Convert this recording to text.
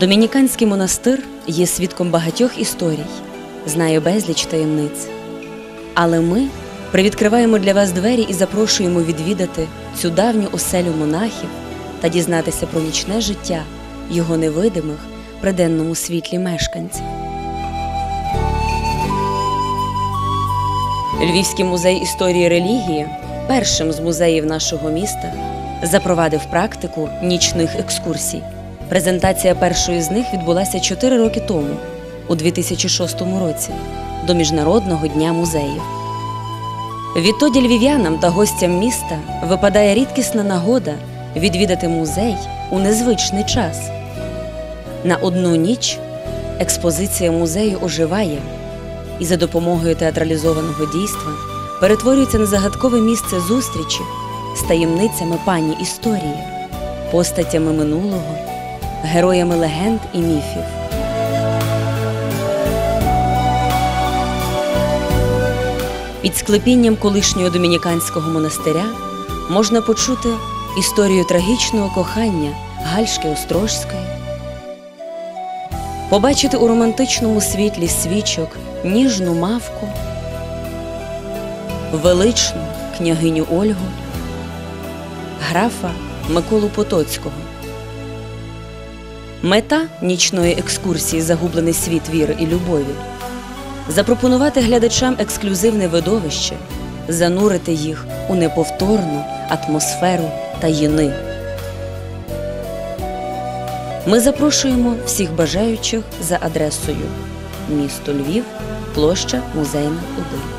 Домініканський монастир є свідком багатьох історій, знає безліч таємниць. Але ми привідкриваємо для вас двері і запрошуємо відвідати цю давню оселю монахів та дізнатися про нічне життя його невидимих при денному світлі мешканців. Львівський музей історії релігії, першим з музеїв нашого міста, запровадив практику нічних екскурсій. Презентація першої з них відбулася 4 роки тому, у 2006 році, до Міжнародного дня музеїв. Відтоді львів'янам та гостям міста випадає рідкісна нагода відвідати музей у незвичний час. На одну ніч експозиція музею оживає і за допомогою театралізованого дійства перетворюється на загадкове місце зустрічі з таємницями пані історії, постатями минулого, героями легенд і міфів. Під склепінням колишнього домініканського монастиря можна почути історію трагічного кохання Гальшки Острожської, побачити у романтичному світлі свічок ніжну мавку, величну княгиню Ольгу, графа Миколу Потоцького. Мета нічної екскурсії Загублений світ віри і любові запропонувати глядачам ексклюзивне видовище, занурити їх у неповторну атмосферу таїни. Ми запрошуємо всіх бажаючих за адресою місто Львів, площа Музейна 1.